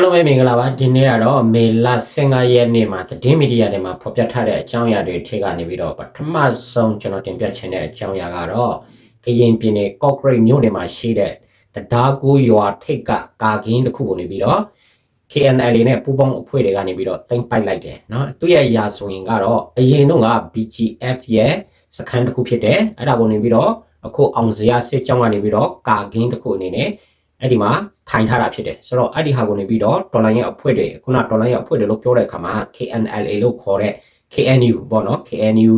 အားလုံးပဲမင်္ဂလာပါဒီနေ့ကတော့မေလ15ရက်နေ့မှာသတင်းမီဒီယာတွေမှာဖော်ပြထားတဲ့အကြောင်းအရာတွေထိကနေပြီးတော့ပထမဆုံးကျွန်တော်တင်ပြချင်တဲ့အကြောင်းအရာကတော့ကရင်ပြည်နယ်ကော့ဂရိတ်မြို့နယ်မှာရှိတဲ့တရားကူရွာထိတ်ကကာကင်းတစ်ခုကိုနေပြီးတော့ KNL နဲ့ပူးပေါင်းအဖွဲ့တွေကနေပြီးတော့တင်ပိုက်လိုက်တယ်เนาะသူ့ရဲ့ရာဆိုရင်ကတော့အရင်တော့က BGF ရဲ့စခန်းတစ်ခုဖြစ်တယ်အဲ့ဒါကိုနေပြီးတော့အခုအောင်စရာစစ်ကြောင်းကနေပြီးတော့ကာကင်းတစ်ခုအနေနဲ့ အဲ့ဒီမှာထိုင်ထားတာဖြစ်တယ်ဆိုတော့အဲ့ဒီဟာကိုနေပြီးတော့ဒေါ်လာရဲ့အဖွဲ့တွေခုနဒေါ်လာရဲ့အဖွဲ့တွေလို့ပြောတဲ့အခါမှာ KNLA လို့ခေါ်တဲ့ KNU ပေါ့နော် KNU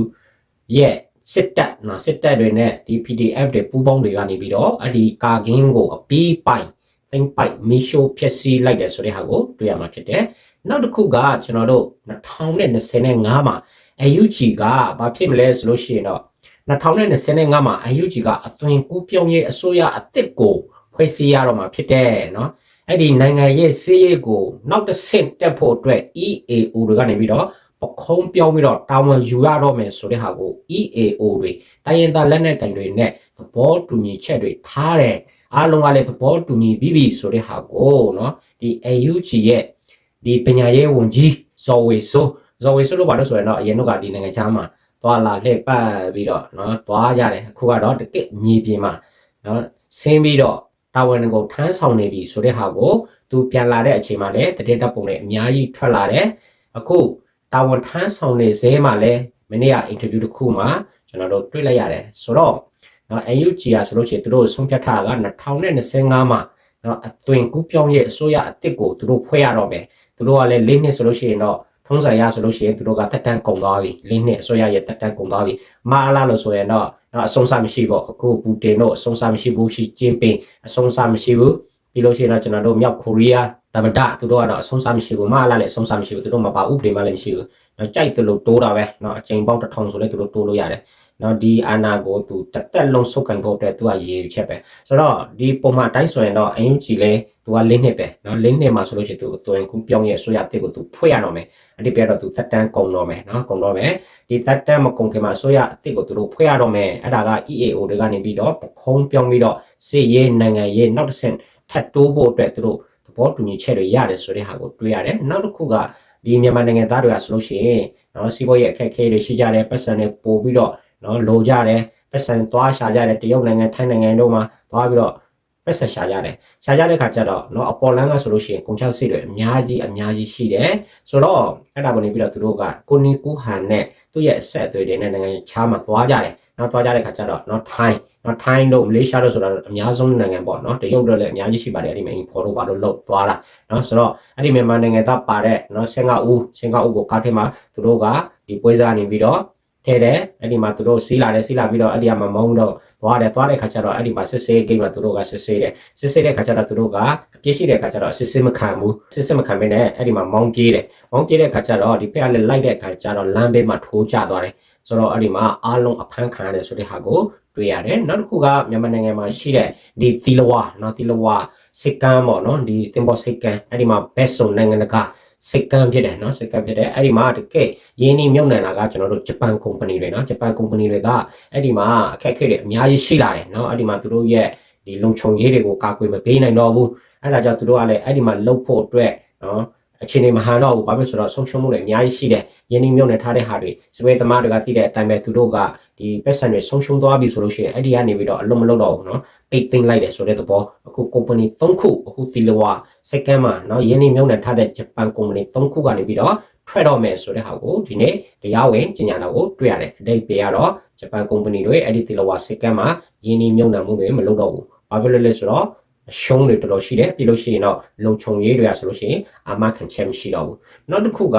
ရဲ့စစ်တပ်နော်စစ်တပ်တွေနဲ့ဒီ PDF တွေပူးပေါင်းတွေကနေပြီးတော့အဲ့ဒီကာကင်းကိုအပီးပိုင်သိမ့်ပိုက်မီရှိုးဖြစ်စီလိုက်တယ်ဆိုတဲ့ဟာကိုတွေ့ရမှာဖြစ်တယ်နောက်တစ်ခုကကျွန်တော်တို့2025မှာ AUG ကဘာဖြစ်မလဲဆိုလို့ရှိရင်တော့2025မှာ AUG ကအသွင်ကူးပြောင်းရေးအစိုးရအသစ်ကို ဖွဲ့စည်းရတော့မှာဖြစ်တယ်เนาะအဲ့ဒီနိုင်ငံရဲ့စီးရေးကိုနောက်တစ်ဆင့်တက်ဖို့အတွက် EAO တွေကနေပြီးတော့ပခုံးပြောင်းပြီးတော့တာဝန်ယူရတော့မယ်ဆိုတဲ့ဟာကို EAO တွေတိုင်းရင်းသားလက်နက်ကင်တွေနဲ့သဘောတူညီချက်တွေထားတယ်အားလုံးကလည်းသဘောတူညီပြီးပြီဆိုတဲ့ဟာကိုเนาะဒီ AUG ရဲ့ဒီပညာရေးဝန်ကြီးဇော်ဝေဆိုဇော်ဝေဆိုလို့ပါလို့ဆိုရင်တော့အရင်တော့ကဒီနိုင်ငံခြားမှာသွားလာလှည့်ပတ်ပြီးတော့เนาะသွားရတယ်အခုကတော့တကယ့်မြေပြင်မှာเนาะဆင်းပြီးတော့ တာဝန်ကိုထမ်းဆောင်နေပြီဆိုတဲ့ဟာကိုသူပြန်လာတဲ့အချိန်မှာလည်းတတိတပ်ပုံတွေအများကြီးထွက်လာတယ်အခုတာဝန်ထမ်းဆောင်နေစေမှာလည်းမနေ့ကအင်တာဗျူးတစ်ခုမှာကျွန်တော်တို့တွေ့လိုက်ရတယ်ဆိုတော့နော် AUG อ่ะဆိုလို့ရှိရင်သူတို့ဆုံးဖြတ်ထားတာက2025မှာနော်အသွင်ကူးပြောင်းရဲ့အစိုးရအစ်စ်ကိုသူတို့ဖွဲ့ရတော့မယ်သူတို့ကလည်း၄နှစ်ဆိုလို့ရှိရင်တော့ ထုံးစံရဆိုလို့ရှိရင်သူတို့ကတက်တန်းကုန်သွားပြီ၄နှစ်အစိုးရရဲ့တက်တန်းကုန်သွားပြီမအားလားလို့ဆိုရင်တော့နော်အဆုံးစားမရှိပေါ့အခုပူတင်တို့အဆုံးစားမရှိဘူးရှိကျင်းပင်အဆုံးစားမရှိဘူးပြီးလို့ရှိရင်တော့ကျွန်တော်တို့မြောက်ကိုရီးယားတမဒသူတို့ကတော့အဆုံးစားမရှိဘူးမအားလားလည်းအဆုံးစားမရှိဘူးသူတို့မပါဥပဒေမှလည်းမရှိဘူးနော်ကြိုက်တယ်လို့တိုးတာပဲနော်အချိန်ပေါက်တစ်ထောင်ဆိုလဲသူတို့တိုးလို့ရတယ် နော်ဒီအာနာကိုသူတက်တက်လုံးစုပ်ကန်ဖို့အတွက်သူကရည်ရွယ်ချက်ပဲဆိုတော့ဒီပုံမှန်တိုင်းဆိုရင်တော့အရင်ကြည်လဲသူက၄နှစ်ပဲနော်၄နှစ်မှာဆိုလို့ရှိရင်သူတွင်ကူပြောင်းရဲ့အစိုးရအစ်ကိုသူဖွဲ့ရတော့မယ်အဲ့ဒီပြတော့သူတက်တန်းကုန်တော့မယ်နော်ကုန်တော့မယ်ဒီတက်တန်းမကုန်ခင်မှာအစိုးရအစ်ကိုသူတို့ဖွဲ့ရတော့မယ်အဲ့ဒါက EAO တွေကနေပြီးတော့ပခုံးပြောင်းပြီးတော့စစ်ရေးနိုင်ငံရေးနောက်တစ်ဆင့်ထပ်တိုးဖို့အတွက်သူတို့သဘောတူညီချက်တွေရတယ်ဆိုတဲ့ဟာကိုတွေ့ရတယ်နောက်တစ်ခုကဒီမြန်မာနိုင်ငံသားတွေကဆိုလို့ရှိရင်နော်စီးပွားရေးအခက်အခဲတွေရှိကြတယ်ပတ်စံတွေပို့ပြီးတော့ နော်လိုကြတယ်ပတ်စံသွားရှာကြတယ်တရုတ်နိုင်ငံထိုင်းနိုင်ငံတို့မှာသွားပြီးတော့ပတ်စံရှာကြတယ်ရှာကြတဲ့ခါကျတော့နော်အပေါ်လန်းကဆိုလို့ရှိရင်ကုန်ချစစ်တွေအများကြီးအများကြီးရှိတယ်ဆိုတော့အဲ့ဒါကိုနေပြီးတော့သူတို့ကကိုနီကူဟန်နဲ့သူ့ရဲ့အဆက်အသွေးတွေနဲ့နိုင်ငံခြားမှာသွားကြတယ်နော်သွားကြတဲ့ခါကျတော့နော်ထိုင်းနော်ထိုင်းတို့မလေးရှားတို့ဆိုတာအများဆုံးနိုင်ငံပေါ့နော်တရုတ်တို့လည်းအများကြီးရှိပါတယ်အဲ့ဒီမှာ import တို့ဘာလို့လောက်သွားတာနော်ဆိုတော့အဲ့ဒီမြန်မာနိုင်ငံသားပါတဲ့နော်စင်ကာဦးစင်ကာဦးကိုကားထဲမှာသူတို့ကဒီပွဲစားနေပြီးတော့ ထဲတယ်အဲ့ဒီမှာသူတို့စီးလာတယ်စီးလာပြီးတော့အဲ့ဒီမှာမုံတော့သွားတယ်သွားတဲ့ခါကျတော့အဲ့ဒီမှာစစ်ဆေးဂိမ်းမှာသူတို့ကစစ်ဆေးတယ်စစ်ဆေးတဲ့ခါကျတော့သူတို့ကအပြည့်ရှိတဲ့ခါကျတော့စစ်ဆေးမခံဘူးစစ်ဆေးမခံဘဲနဲ့အဲ့ဒီမှာမောင်းပြေးတယ်မောင်းပြေးတဲ့ခါကျတော့ဒီဖက်ကလည်းလိုက်တဲ့ခါကျတော့လမ်းဘေးမှာထိုးကျသွားတယ်ဆိုတော့အဲ့ဒီမှာအားလုံးအဖမ်းခံရတယ်ဆိုတဲ့ဟာကိုတွေ့ရတယ်နောက်တစ်ခုကမြန်မာနိုင်ငံမှာရှိတဲ့ဒီသီလဝါနော်သီလဝါစစ်ကမ်းပေါ့နော်ဒီတင်ပေါ်စစ်ကမ်းအဲ့ဒီမှာ best ဆိုနိုင်ငံတကာ စိတ်ကမ်းဖြစ်တယ်နော်စိတ်ကမ်းဖြစ်တယ်အဲ့ဒီမှာတကယ်ရင်းနှီးမြုပ်နှံတာကကျွန်တော်တို့ဂျပန်ကုမ္ပဏီတွေနော်ဂျပန်ကုမ္ပဏီတွေကအဲ့ဒီမှာအခက်အခဲတွေအများကြီးရှိလာတယ်နော်အဲ့ဒီမှာသူတို့ရဲ့ဒီလုံခြုံရေးတွေကိုကာကွယ်မပေးနိုင်တော့ဘူးအဲ့ဒါကြောင့်သူတို့ကလည်းအဲ့ဒီမှာလှုပ်ဖို့အတွက်နော်အခြေအနေမဟာတော့ဘူးဘာဖြစ်ဆိုတော့ဆုံးရှုံးမှုတွေအများကြီးရှိတယ်ရင်းနှီးမြုပ်နှံထားတဲ့ဟာတွေစပယ်သမားတွေကသိတဲ့အတိုင်းပဲသူတို့က ဒီပတ်စံတွေဆုံးရှုံးသွားပြီဆိုလို့ရှိရင်အဲ့ဒီကနေပြီးတော့အလုံးမလုံးတော့ဘူးเนาะပိတ်သိမ်းလိုက်တယ်ဆိုတဲ့သဘောအခု company 3ခုအခုတီလဝါ second မှာเนาะယင်းနှိမ့်မြုပ်နေထားတဲ့ဂျပန် company 3ခုကနေပြီးတော့ထွက်တော့မယ်ဆိုတဲ့ဟာကိုဒီနေ့တရားဝင်ကြေညာတာကိုတွေ့ရတယ်အတိတ်ပြရတော့ဂျပန် company တွေအဲ့ဒီတီလဝါ second မှာယင်းနှိမ့်မြုပ်နှံမှုတွေမလုပ်တော့ဘူးဘာဖြစ်လို့လဲဆိုတော့အရှုံးတွေတော်တော်ရှိတယ်ပြီးလို့ရှိရင်တော့လုံခြုံရေးတွေကဆိုလို့ရှိရင်အာမခံချက်မရှိတော့ဘူးနောက်တစ်ခုက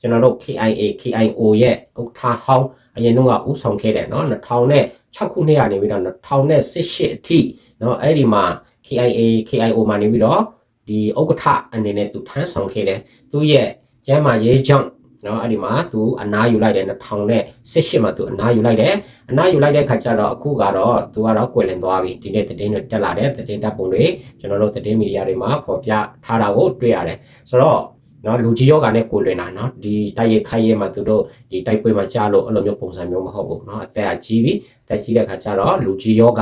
ကျွန်တော်တို့ KIA KIO ရဲ့ဥက္ကဋ္ဌဟောင်း အရင်တော့ကဥဆောင်ခဲ့တယ်เนาะ2006ခုနှစ်ကနေပြီးတော့2018အထိเนาะအဲ့ဒီမှာ KIA KIO မှာနေပြီးတော့ဒီဥက္ကဋ္ဌအနေနဲ့သူထမ်းဆောင်ခဲ့တယ်သူရဲ့ကျမ်းမာရေးကြောင့်နော်အဲ့ဒီမှာသူအနားယူလိုက်တယ်2018မှာသူအနားယူလိုက်တယ်အနားယူလိုက်တဲ့ခါကျတော့အခုကတော့သူကတော့ကွယ်လွန်သွားပြီဒီနေ့သတင်းတွေတက်လာတယ်သတင်းတပ်ပုံတွေကျွန်တော်တို့သတင်းမီဒီယာတွေမှာဖော်ပြထားတာကိုတွေ့ရတယ်ဆိုတော့ နော်လူကြီးယောဂနဲ့ကိုလွင်တာနော်ဒီတိုက်ရိုက်ခိုင်းရဲမှာသူတို့ဒီတိုက်ပွဲမှာကြားလို့အဲ့လိုမျိုးပုံစံမျိုးမဟုတ်ဘူးနော်အသက်အကြီးပြီအသက်ကြီးတဲ့ခါကျတော့လူကြီးယောဂ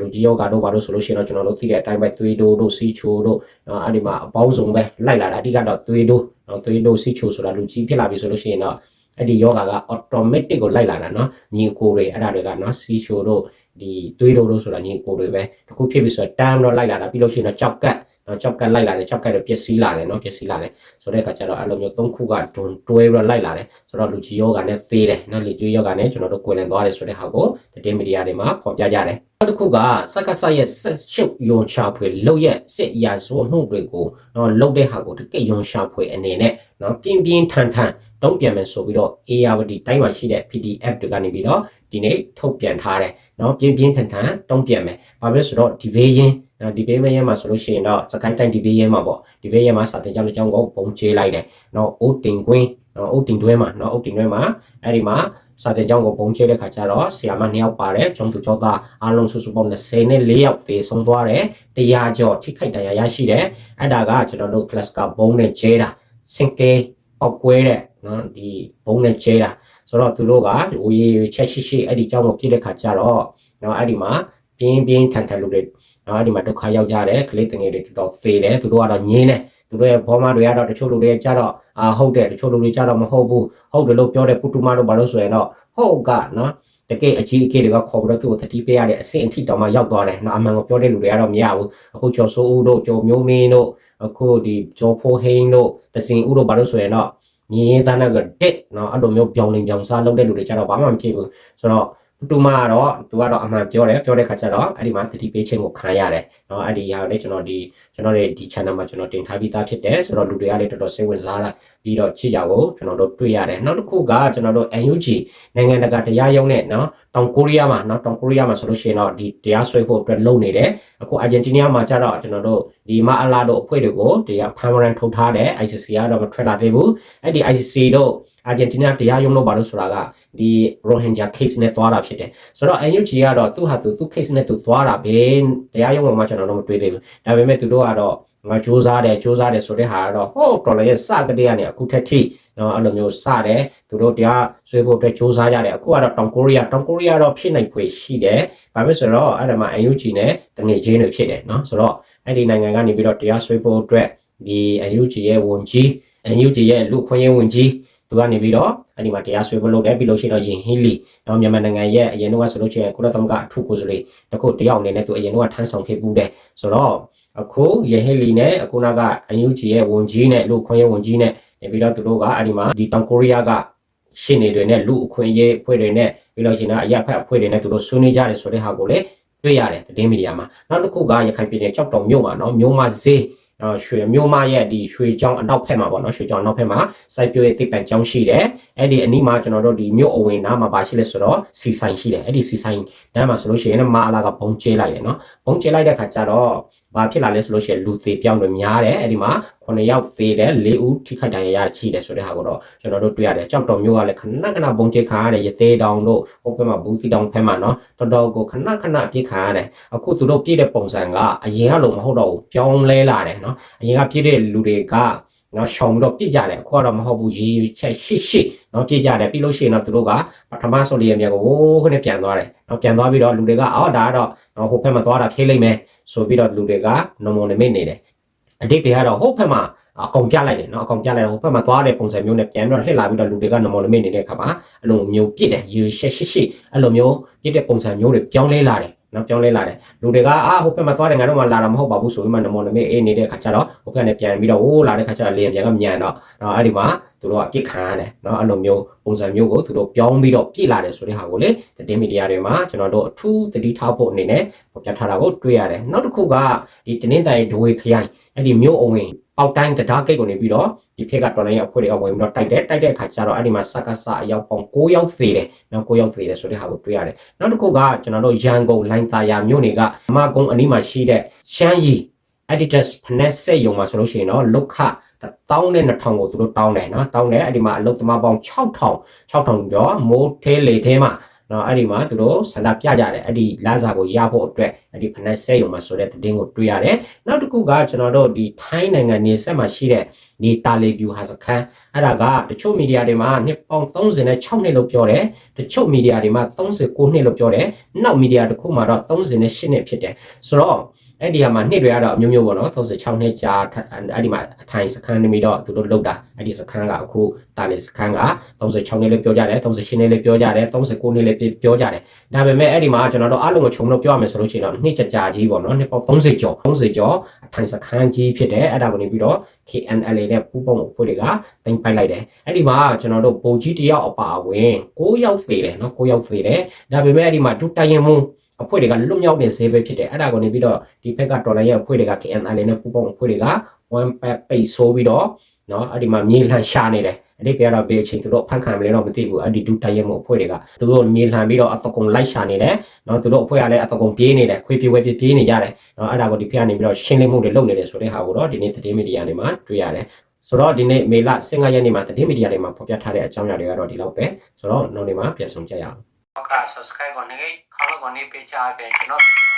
လူကြီးယောဂါတို့ဘာလို့ဆိုလို့ရှိရင်တော့ကျွန်တော်တို့သိတဲ့အတိုင်းပဲသွေးတိုးတို့စီချိုတို့အဲ့ဒီမှာအပေါင်းစုံပဲလိုက်လာတာအဓိကတော့သွေးတိုးသွေးတိုးစီချိုဆိုတာလူကြီးဖြစ်လာပြီဆိုလို့ရှိရင်တော့အဲ့ဒီယောဂါက automatic ကိုလိုက်လာတာနော်ညီကိုတွေအဲ့ဒါတွေကနော်စီချိုတို့ဒီသွေးတိုးတို့ဆိုတာညီကိုတွေပဲတခုဖြစ်ပြီဆိုတော့တမ်းတော့လိုက်လာတာပြီးလို့ရှိရင်တော့ကြောက်ကတ်နော် ကြောက်ကတ်လိုက်လာတယ်ကြောက်ကတ်တော့ပျက်စီးလာတယ်နော်ပျက်စီးလာတယ်ဆိုတဲ့အခါကျတော့အဲ့လိုမျိုးသုံးခုကဒွန်တွဲပြီးတော့လိုက်လာတယ်ဆိုတော့လူကြီးယောဂါနဲ့သေးတယ်နော်လူကြီးယောဂါနဲ့ကျွန်တော်တို့ကိုယ်လည်သွားတယ်ဆိုတဲ့ဟာကိုတင်မီဒီယာတွေမှာဖော်ပြကြတယ်နောက်တစ်ခုကစက္ကစရဲ့ဆက်ရှုပ်ယွန်ချဖွေလောက်ရဲ့စစ်ရာဇဝမှုတွေကိုနော်လောက်တဲ့ဟာကိုတကယ်ယွန်ချဖွေအနေနဲ့နော်ပြင်းပြင်းထန်ထန်တုံ့ပြန်မယ်ဆိုပြီးတော့ ARD တိုင်းမှာရှိတဲ့ PDF တွေကနေပြီးတော့ဒီနေ့ထုတ်ပြန်ထားတယ်နော်ပြင်းပြင်းထန်ထန်တုံ့ပြန်မယ်ဘာဖြစ်လို့ဆိုတော့ဒီဘေးရင် နော်ဒီဘေးမရဲမှာဆိုလို့ရှိရင်တော့စကိုင်းတိုင်းဒီဘေးရဲမှာပေါ့ဒီဘေးရဲမှာစာတင်ကြောင်းတစ်ကြောင်းကိုပုံချေးလိုက်တယ်နော်အိုးတင်ကွင်းနော်အိုးတင်တွဲမှာနော်အိုးတင်တွဲမှာအဲ့ဒီမှာစာတင်ကြောင်းကိုပုံချဲတဲ့ခါကျတော့ဆီယာမ2ယောက်ပါတယ်ကျောင်းသူကျောင်းသားအားလုံးစုစုပေါင်း24ယောက်သေဆုံးသွားတယ်တရားကျော်ထိခိုက်ဒဏ်ရာရရှိတယ်အဲ့ဒါကကျွန်တော်တို့ class ကဘုံနဲ့ကျဲတာစင်ကေပောက်ကွဲတဲ့နော်ဒီဘုံနဲ့ကျဲတာဆိုတော့သူတို့ကဝေးချက်ရှိရှိအဲ့ဒီကျောင်းကိုပြည့်တဲ့ခါကျတော့နော်အဲ့ဒီမှာ ပြင်းပြင်းထန်ထန်လို့တွေနော်အဲ့ဒီမှာဒုက္ခရောက်ကြတယ်ကလေးတငယ်တွေတော်တော်သေတယ်သူတို့ကတော့ငင်းတယ်သူတို့ရဲ့ဘောမတွေကတော့တချို့လူတွေကြတော့အာဟုတ်တယ်တချို့လူတွေကြတော့မဟုတ်ဘူးဟုတ်တယ်လို့ပြောတဲ့ပုတူမတို့ဘာလို့ဆိုရင်တော့ဟုတ်ကနော်တကယ်အကြီးအကဲတွေကခေါ်ပြီးတော့သူ့ကိုသတိပေးရတဲ့အဆင့်အထိတောင်မှရောက်သွားတယ်။နော်အမှန်ကိုပြောတဲ့လူတွေကတော့မရဘူး။အခုကျော်စိုးဦးတို့ကျော်မျိုးမင်းတို့အခုဒီကျော်ဖိုးဟိန်းတို့တစင်ဦးတို့ဘာလို့ဆိုရင်တော့မြင်းသားနဲ့ကတက်နော်အဲ့လိုမျိုးပြောင်းလင်ပြောင်းစားလုပ်တဲ့လူတွေကြတော့ဘာမှမဖြစ်ဘူး။ဆိုတော့ တူမကတော့သူကတော့အမှန်ပြောတယ်ပြောတဲ့ခါကျတော့အဲ့ဒီမှာတတိပေးခြင်းကိုခံရတယ်เนาะအဲ့ဒီဟာလည်းကျွန်တော်ဒီကျွန်တော်ရဲ့ဒီ channel မှာကျွန်တော်တင်ထားပြီးသားဖြစ်တယ်ဆိုတော့လူတွေကလည်းတော်တော်စိတ်ဝင်စားတာပြီးတော့ချစ်ကြကိုကျွန်တော်တို့တွေ့ရတယ်နောက်တစ်ခုကကျွန်တော်တို့ NUG နိုင်ငံတကာတရားရုံးနဲ့เนาะတောင်ကိုရီးယားမှာเนาะတောင်ကိုရီးယားမှာဆိုလို့ရှိရင်တော့ဒီတရားစွဲဖို့အတွက်လုပ်နေတယ်အခုအာဂျင်တီးနားမှာကျတော့ကျွန်တော်တို့ဒီမအလာတို့အဖွဲ့တွေကိုတရားဖမ်းမရန်ထုတ်ထားတယ် ICC ကတော့မထွက်လာသေးဘူးအဲ့ဒီ ICC တို့ အာဂျင်တီးနားတရားရုံးလို့ဘာလို့ဆိုတာကဒီ Rohingya case နဲ့သွားတာဖြစ်တယ်ဆိုတော့ NUG ကတော့သူ့ဟာသူသူ့ case နဲ့သူသွားတာပဲတရားရုံးမှာကျွန်တော်တို့မတွေ့သေးဘူးဒါပေမဲ့သူတို့ကတော့ငါစူးစားတယ်စူးစားတယ်ဆိုတဲ့ဟာကတော့ဟိုတော်လည်းစကတည်းကနေအခုထက်ထိနော်အဲ့လိုမျိုးစတယ်သူတို့တရားဆွေးဖို့အတွက်စူးစားကြတယ်အခုကတော့တောင်ကိုရီးယားတောင်ကိုရီးယားတော့ဖြစ်နိုင်ဖွယ်ရှိတယ်ဘာဖြစ်ဆိုတော့အဲ့ဒါမှ NUG နဲ့တငယ်ချင်းတွေဖြစ်တယ်နော်ဆိုတော့အဲ့ဒီနိုင်ငံကနေပြီးတော့တရားဆွေးဖို့အတွက်ဒီ NUG ရဲ့ဝန်ကြီး NUG ရဲ့လူခွင့်ရေးဝန်ကြီး သူကနေပြီးတော့အဲ့ဒီမှာတရားစွဲဖို့လုပ်တယ်ပြီးလို့ရှိရင်တော့ယင်ဟီလီတော့မြန်မာနိုင်ငံရဲ့အရင်တော့ဆိုလို့ရှိရင်ကုလသမဂ္ဂအထူးကိုယ်စားလှယ်တခုတယောက်အနေနဲ့သူအရင်တော့ထမ်းဆောင်ခဲ့ပူးတယ်ဆိုတော့အခုယင်ဟီလီနဲ့အခုနကအန်ယူဂျီရဲ့ဝန်ကြီးနဲ့လူခွင့်ရေးဝန်ကြီးနဲ့ပြီးတော့သူတို့ကအဲ့ဒီမှာဒီတောင်ကိုရီးယားကရှင်းနေတွေနဲ့လူအခွင့်အရေးအဖွဲ့တွေနဲ့ပြီးလို့ရှိရင်အရက်ဖက်အဖွဲ့တွေနဲ့သူတို့ဆွေးနွေးကြတယ်ဆိုတဲ့ဟာကိုလည်းတွေ့ရတယ်သတင်းမီဒီယာမှာနောက်တစ်ခုကရခိုင်ပြည်နယ်ကြောက်တော်မြို့မှာနော်မြို့မှာဈေး ရွှေမျိုးမရဲ့ဒီရွှေချောင်းအနောက်ဖက်မှာပေါ့နော်ရွှေချောင်းအနောက်ဖက်မှာစိုက်ပျိုးရေးသိပ္ပံကျောင်းရှိတယ်အဲ့ဒီအနီးမှာကျွန်တော်တို့ဒီမြို့အဝင်နားမှာပါရှိလဲဆိုတော့စီဆိုင်ရှိတယ်အဲ့ဒီစီဆိုင်တန်းမှာဆိုလို့ရှိရင်မာအလာကဘုံကျဲလိုက်တယ်နော်ဘုံကျဲလိုက်တဲ့ခါကျတော့ ဘာဖြစ်လာလဲဆိုလို့ရှိရင်လူသေးပြောင်းတွေများတယ်အဲ့ဒီမှာ9ယောက်သေးတယ်4ဦးထိခိုက်ဒဏ်ရာရရှိတယ်ဆိုတဲ့ဟာကိုတော့ကျွန်တော်တို့တွေ့ရတယ်ကြောက်တော်မျိုးကလည်းခဏခဏဘုံကျဲခါရတယ်ရသေးတောင်တို့ဟိုဘက်မှာဘူးစီတောင်ဖက်မှာနော်တော်တော်ကိုခဏခဏပြစ်ခါရတယ်အခုသူတို့ပြည့်တဲ့ပုံစံကအရင်ကလိုမဟုတ်တော့ဘူးပြောင်းလဲလာတယ်နော်အရင်ကပြည့်တဲ့လူတွေကနော်ရှောင်ပြီးတော့ပြစ်ကြတယ်အခုကတော့မဟုတ်ဘူးရေချက်ရှစ်ရှစ် နော်ပြစ်ကြတယ်ပြီးလို့ရှိရင်တော့သူတို့ကပထမဆုံးလေးရမြေကိုဟိုးခနဲ့ပြန်သွားတယ်နော်ပြန်သွားပြီးတော့လူတွေကအော်ဒါကတော့နော်ဟိုဘက်မှာသွားတာဖြေးလိုက်မယ်ဆိုပြီးတော့လူတွေကနမုံနမိတ်နေတယ်အတိတ်တွေကတော့ဟိုဘက်မှာအကောင်ပြလိုက်တယ်နော်အကောင်ပြလိုက်တော့ဟိုဘက်မှာသွားတဲ့ပုံစံမျိုးနဲ့ပြန်ပြီးတော့လှစ်လာပြီးတော့လူတွေကနမောနမိတ်နေတဲ့ခါမှာအဲ့လိုမျိုးပြစ်တယ်ရေရှက်ရှစ်ရှစ်အဲ့လိုမျိုးပြစ်တဲ့ပုံစံမျိုးတွေပြောင်းလဲလာတယ် နော်ပြောင်းလဲလာတယ်လူတွေကအာဟိုဘက်မှာသွားတယ်ငါတို့မှလာတာမဟုတ်ပါဘူးဆိုပြီးမှနမောနမိတ်အေးနေတဲ့ခါကျတော့ဟိုဘက်နဲ့ပြန်ပြီးတော့ဟိုးလာတဲ့ခါကျတော့လေပြန်ကမြန်တော့နော်အဲ့ဒီမှာသူတို့ကပြစ်ခံရတယ်နော်အဲ့လိုမျိုးပုံစံမျိုးကိုသူတို့ပြောင်းပြီးတော့ပြစ်လာတယ်ဆိုတဲ့ဟာကိုလေသတင်းမီဒီယာတွေမှာကျွန်တော်တို့အထူးသတိထားဖို့အနေနဲ့ပေါ်ပြထားတာကိုတွေ့ရတယ်နောက်တစ်ခုကဒီတင်းတိုင်ဒိုဝေခရိုင်အဲ့ဒီမြို့အဝင် အောက်တိုင်းတရားကိတ်ကိုနေပြီးတော့ဒီဖေကတော်လိုင်းရဲ့အဖွဲ့တွေကဝင်ပြီးတော့တိုက်တယ်တိုက်တဲ့အခါကျတော့အဲ့ဒီမှာစကစအယောက်ပေါင်း9ယောက်သေးတယ်နော်9ယောက်သေးတယ်ဆိုတဲ့ဟာကိုတွေ့ရတယ်နောက်တစ်ခုကကျွန်တော်တို့ရန်ကုန်လိုင်းတာယာမြို့နေကမကုန်းအနီးမှာရှိတဲ့ရှမ်းရီ editors ဖနက်စက်ယုံမှာဆိုလို့ရှိရင်တော့လုခတောင်းတဲ့2000ကိုသူတို့တောင်းတယ်နော်တောင်းတယ်အဲ့ဒီမှာအလုသမားပေါင်း6000 6000ကျော်မိုးသေးလေသေးမှာနော်အဲ့ဒီမှာသူတို့ဆန္ဒပြကြတယ်အဲ့ဒီလာစာကိုရဖို့အတွက် အဲ့ဒီဖနက်ဆဲယုံမှာဆိုတဲ့သတင်းကိုတွေ့ရတယ်နောက်တစ်ခုကကျွန်တော်တို့ဒီထိုင်းနိုင်ငံနေဆက်မှာရှိတဲ့ဒီတာလီဗျူဟာစခန်းအဲ့ဒါကတချို့မီဒီယာတွေမှာနှစ်ပေါင်း36နှစ်လို့ပြောတယ်တချို့မီဒီယာတွေမှာ39နှစ်လို့ပြောတယ်နောက်မီဒီယာတစ်ခုမှာတော့38နှစ်ဖြစ်တယ်ဆိုတော့အဲ့ဒီဟာမှာနှစ်တွေကတော့အမျိုးမျိုးပေါ့နော်36နှစ်ကြာအဲ့ဒီမှာအထိုင်စခန်းနေပြီးတော့သူတို့လောက်တာအဲ့ဒီစခန်းကအခုတာလီစခန်းက36နှစ်လည်းပြောကြတယ်38နှစ်လည်းပြောကြတယ်39နှစ်လည်းပြောကြတယ်ဒါပေမဲ့အဲ့ဒီမှာကျွန်တော်တို့အားလုံးကိုခြုံလို့ပြောရမယ်ဆိုလို့ရှိရင်တော့နှစ်ကြကြာကြီးပေါ့နော်နှစ်ပေါင်း30ကျော်30ကျော်အထိုင်စခန်းကြီးဖြစ်တယ်အဲ့ဒါကိုနေပြီးတော့ KNLA နဲ့ပူးပေါင်းအဖွဲ့တွေကတင်ပိုက်လိုက်တယ်အဲ့ဒီမှာကျွန်တော်တို့ပုံကြီးတယောက်အပါအဝင်9ယောက်ဖေတယ်နော်9ယောက်ဖေတယ်ဒါပေမဲ့အဲ့ဒီမှာဒုတိုင်ရင်မှုအဖွဲ့တွေကလွတ်မြောက်နေစေပဲဖြစ်တယ်အဲ့ဒါကိုနေပြီးတော့ဒီဘက်ကဒေါ်လာရဲ့အဖွဲ့တွေက KNLA နဲ့ပူးပေါင်းအဖွဲ့တွေက one pack ပိတ်ဆိုးပြီးတော့နော်အဲ့ဒီမှာမြေလှန်ရှာနေတယ် အဲ့ဒီပြတော့ဘေးအချိန်သူတို့ဖန်ခံမလဲတော့မသိဘူးအဲ့ဒီဒုတိုင်ရင်မှုအဖွဲ့တွေကသူတို့မြေလှန်ပြီးတော့အသကုံလိုက်ရှာနေတယ်နော်သူတို့အဖွဲ့ကလည်းအသကုံပြေးနေတယ်ခွေးပြေးဝဲပြေးပြေးနေကြတယ်နော်အဲ့ဒါကိုဒီဖက်ကနေပြီးတော့ရှင်းလင်းမှုတွေလုပ်နေတယ်ဆိုတဲ့ဟာကိုတော့ဒီနေ့သတင်းမီဒီယာတွေမှာတွေ့ရတယ်ဆိုတော့ဒီနေ့မေလ15ရက်နေ့မှာသတင်းမီဒီယာတွေမှာဖော်ပြထားတဲ့အကြောင်းအရာတွေကတော့ဒီလောက်ပဲဆိုတော့နောက်နေ့မှာပြန်ဆောင်ကြရအောင်ဟုတ်ကဲ့ subscribe ကိုနေခေါင်းကိုနေပေးချပေးကျွန်တော်ဗီဒီယို